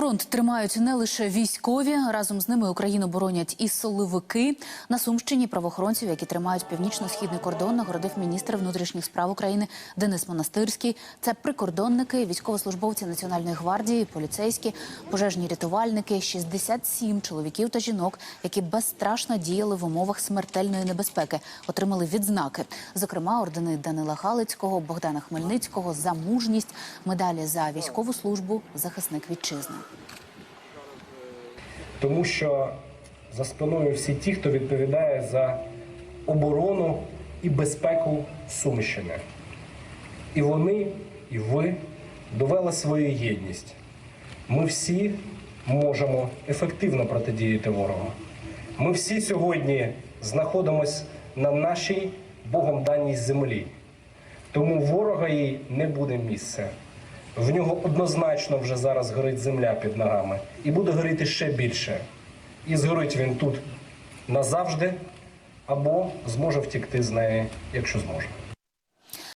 Фронт тримають не лише військові, разом з ними Україну боронять і соловики. На Сумщині правоохоронців, які тримають північно-східний кордон, нагородив міністр внутрішніх справ України Денис Монастирський. Це прикордонники, військовослужбовці Національної гвардії, поліцейські, пожежні рятувальники, 67 чоловіків та жінок, які безстрашно діяли в умовах смертельної небезпеки, отримали відзнаки. Зокрема, ордени Данила Галицького, Богдана Хмельницького за мужність, медалі за військову службу, захисник вітчизни. Тому що за спиною всі ті, хто відповідає за оборону і безпеку Сумщини. І вони, і ви довели свою єдність. Ми всі можемо ефективно протидіяти ворогу. Ми всі сьогодні знаходимося на нашій Богом даній землі. Тому ворога їй не буде місця. В нього однозначно вже зараз горить земля під ногами і буде горіти ще більше. І згорить він тут назавжди або зможе втікти з неї, якщо зможе.